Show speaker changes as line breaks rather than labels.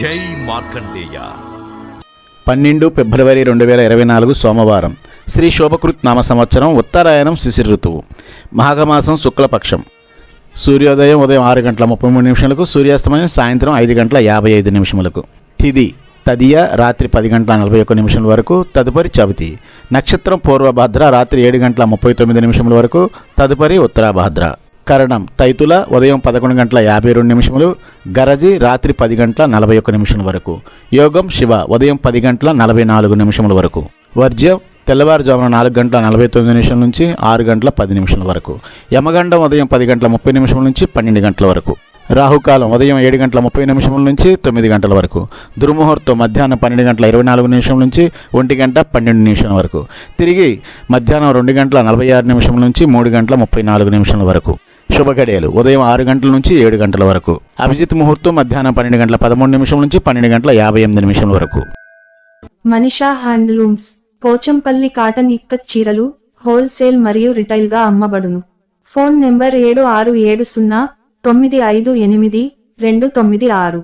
జై మార్కండేయ.
పన్నెండు ఫిబ్రవరి రెండు వేల ఇరవై నాలుగు సోమవారం. శ్రీ శోభకృత్ నామ సంవత్సరం ఉత్తరాయణం శిశిర ఋతువు. మాఘమాసం శుక్లపక్షం. సూర్యోదయం ఉదయం ఆరు గంటల ముప్పై మూడు నిమిషాలకు సూర్యాస్తమయం సాయంత్రం ఐదు గంటల యాభై ఐదు నిమిషములకు. తిది తదియ రాత్రి పది గంటల నలభై ఒక్క నిమిషాల వరకు తదుపరి చవితి. నక్షత్రం పూర్వభద్ర రాత్రి ఏడు గంటల ముప్పై తొమ్మిది నిమిషముల వరకు తదుపరి ఉత్తరాభద్ర. కరణం తైతుల ఉదయం పదకొండు గంటల యాభై రెండు నిమిషములు గరజి రాత్రి పది గంటల నలభై ఒక్క నిమిషాల వరకు యోగం శివ ఉదయం పది గంటల నలభై నాలుగు నిమిషముల వరకు వర్జ్యం తెల్లవారుజామున నాలుగు గంటల నలభై తొమ్మిది నిమిషం నుంచి ఆరు గంటల పది నిమిషాల వరకు యమగండం ఉదయం పది గంటల ముప్పై నిమిషం నుంచి పన్నెండు గంటల వరకు రాహుకాలం ఉదయం ఏడు గంటల ముప్పై నిమిషముల నుంచి తొమ్మిది గంటల వరకు దుర్ముహూర్తం మధ్యాహ్నం పన్నెండు గంటల ఇరవై నాలుగు నిమిషం నుంచి ఒంటి గంట పన్నెండు నిమిషాల వరకు తిరిగి మధ్యాహ్నం రెండు గంటల నలభై ఆరు నిమిషం నుంచి మూడు గంటల ముప్పై నాలుగు నిమిషాల వరకు. శుభగడియలు. ఉదయం ఆరు గంటల నుంచి ఏడు గంటల వరకు. అభిజిత్ ముహూర్తం మధ్యాహ్నం పన్నెండు గంటల పదమూడు నిమిషం నుంచి పన్నెండు గంటల యాభై ఎనిమిది నిమిషాల వరకు.
మనిషా హ్యాండ్లూమ్స్. పోచంపల్లి కాటన్ ఇక్కత్ చీరలు హోల్సేల్ మరియు రిటైల్గా అమ్మబడును. ఫోన్ నెంబర్ ఏడు ఆరు ఏడు సున్నా తొమ్మిది ఐదు ఎనిమిది రెండు తొమ్మిది ఆరు.